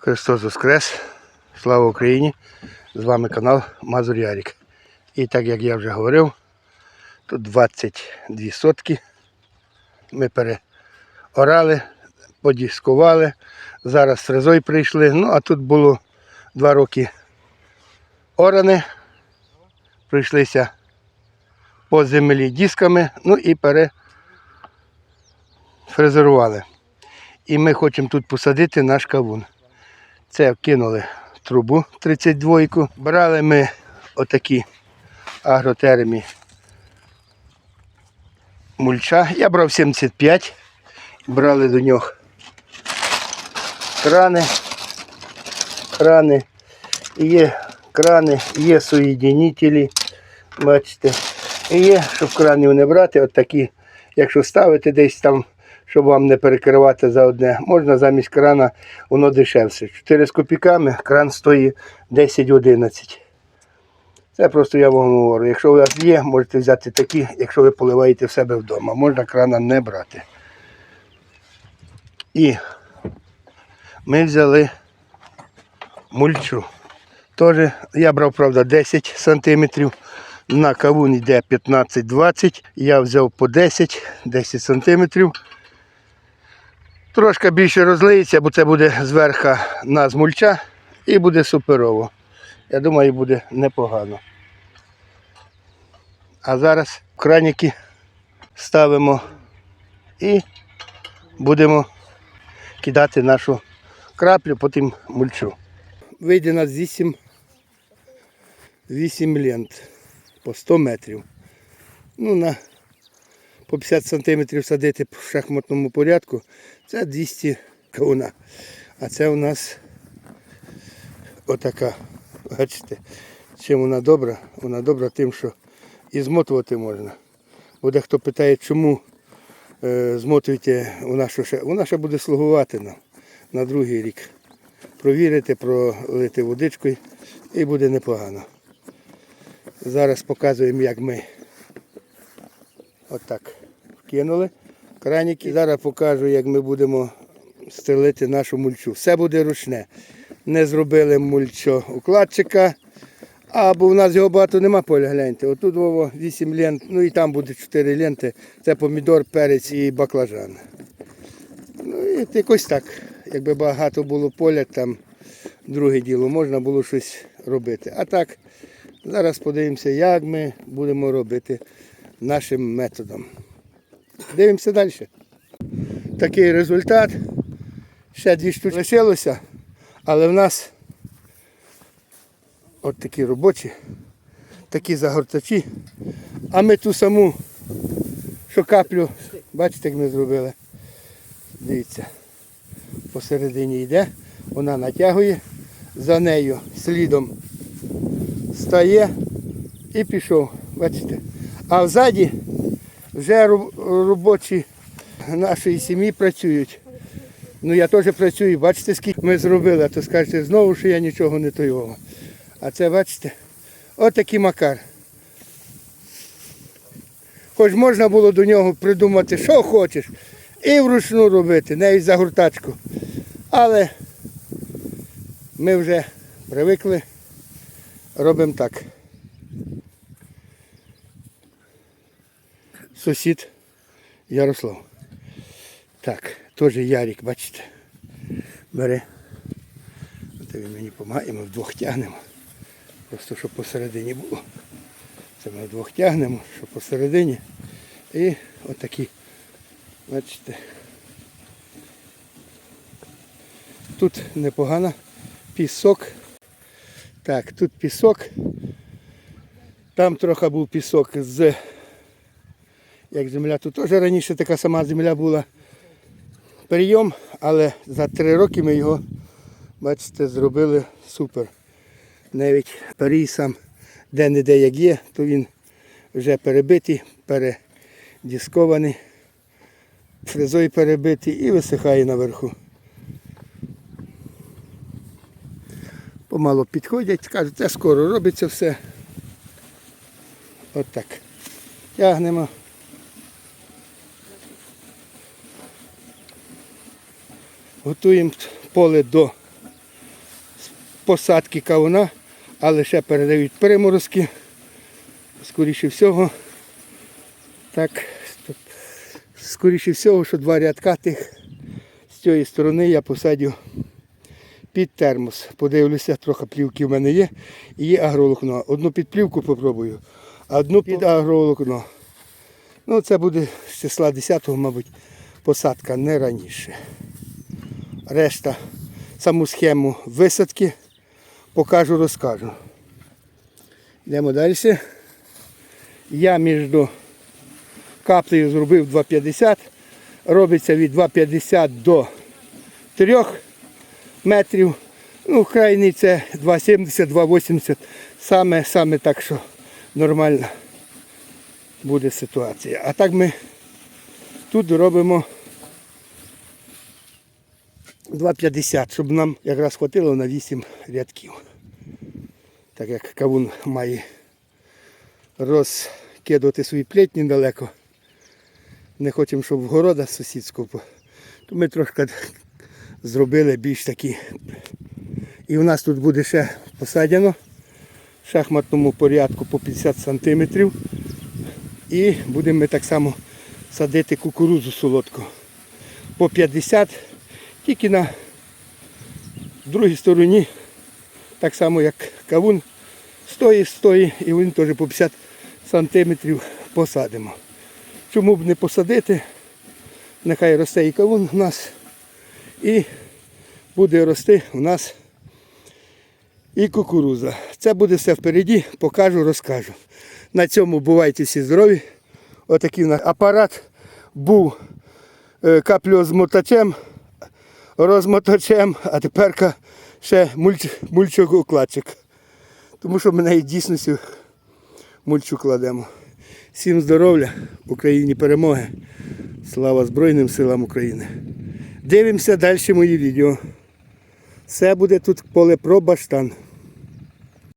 Христос Воскрес! Слава Україні! З вами канал Мазур Ярік. І так як я вже говорив, тут 22 сотки. Ми переорали, подіскували. Зараз фрезой прийшли. Ну, а тут було два роки орани. Прийшлися по землі дисками, ну і перефрезерували. І ми хочемо тут посадити наш кавун. Це кинули трубу 32-ку. Брали ми отакі агротермі мульча. Я брав 75, брали до нього крани. Крани. Є крани, є соєдинителі. Бачите. І є, щоб кранів не брати, от такі, якщо ставити десь там, щоб вам не перекривати за одне, можна замість крана, воно дешевше. 4 з копійками, кран стоїть 10-11. Це просто я вам говорю. Якщо у вас є, можете взяти такі, якщо ви поливаєте в себе вдома. Можна крана не брати. І ми взяли мульчу. Теж я брав, правда, 10 сантиметрів. На кавун йде 15-20. Я взяв по 10, 10 сантиметрів. Трошки більше розлиється, бо це буде зверху нас мульча і буде суперово. Я думаю, буде непогано. А зараз краніки ставимо і будемо кидати нашу краплю, потім мульчу. Вийде на 8, 8 лент по 100 метрів. Ну, на по 50 сантиметрів садити в шахматному порядку, це 200 кауна. А це у нас отака. Бачите, чим вона добра? Вона добра тим, що і змотувати можна. Бо дехто питає, чому е, змотуєте, вона що ще, вона ще буде слугувати нам на другий рік. Провірити, пролити водичкою і буде непогано. Зараз показуємо, як ми отак вкинули краніки. Зараз покажу, як ми будемо стелити нашу мульчу. Все буде ручне. Не зробили мульчо-укладчика, а бо в нас його багато нема поля, гляньте. Отут Вово 8 лент, ну і там буде 4 ленти. Це помідор, перець і баклажан. Ну і якось так. Якби багато було поля, там друге діло, можна було щось робити. А так, зараз подивимося, як ми будемо робити нашим методом. Дивимося далі. Такий результат. Ще дві штуки лишилося, але в нас от такі робочі, такі загортачі. А ми ту саму, що каплю, бачите, як ми зробили. Дивіться, посередині йде, вона натягує, за нею слідом стає і пішов. Бачите? А взаді вже робочі нашої сім'ї працюють. Ну я теж працюю, бачите, скільки ми зробили, а то скажете знову, що я нічого не тоював. А це бачите, отакий макар. Хоч можна було до нього придумати, що хочеш, і вручну робити, навіть загортачку. Але ми вже привикли, робимо так. Сусід Ярослав. Так, теж Ярик, бачите, бере. От він мені допомагає, ми вдвох тягнемо. Просто щоб посередині було. Це ми вдвох тягнемо, щоб посередині. І отакі, бачите. Тут непогано. Пісок. Так, тут пісок. Там трохи був пісок з як земля. Тут теж раніше така сама земля була. Прийом, але за три роки ми його, бачите, зробили супер. Навіть парій сам де-не-де як є, то він вже перебитий, передіскований, фрезою перебитий і висихає наверху. Помало підходять, кажуть, це скоро робиться все. От так. Тягнемо. Готуємо поле до посадки кавуна, але ще передають приморозки. Скоріше всього, так, скоріше всього, що два рядка тих з цієї сторони я посадю під термос. Подивлюся, трохи плівки в мене є. І є агроволокно. Одну під плівку попробую, одну під агроволокно. Ну, це буде з числа 10-го, мабуть, посадка, не раніше. Решта, саму схему висадки покажу, розкажу. Йдемо далі. Я між каплею зробив 2,50. Робиться від 2,50 до 3 метрів. Ну, крайний це 2,70, 2,80. Саме, саме так, що нормально буде ситуація. А так ми тут робимо 2,50, щоб нам якраз хватило на 8 рядків. Так як кавун має розкидувати свої плетні далеко. Не хочемо, щоб в города сусідського. То ми трошки зробили більш такі. І у нас тут буде ще посадено в шахматному порядку по 50 сантиметрів. І будемо ми так само садити кукурудзу солодку. По 50, тільки на другій стороні, так само як кавун, стоїть, стоїть, і він теж по 50 сантиметрів посадимо. Чому б не посадити? Нехай росте і кавун у нас, і буде рости у нас і кукуруза. Це буде все впереді, покажу, розкажу. На цьому бувайте всі здорові. Отакий нас апарат був е, капльозмотачем, розмотачем, а тепер ще мульч, мульчок-укладчик. Тому що ми навіть дійсності мульчу кладемо. Всім здоров'я, Україні перемоги. Слава Збройним силам України. Дивимося далі мої відео. Все буде тут поле про баштан.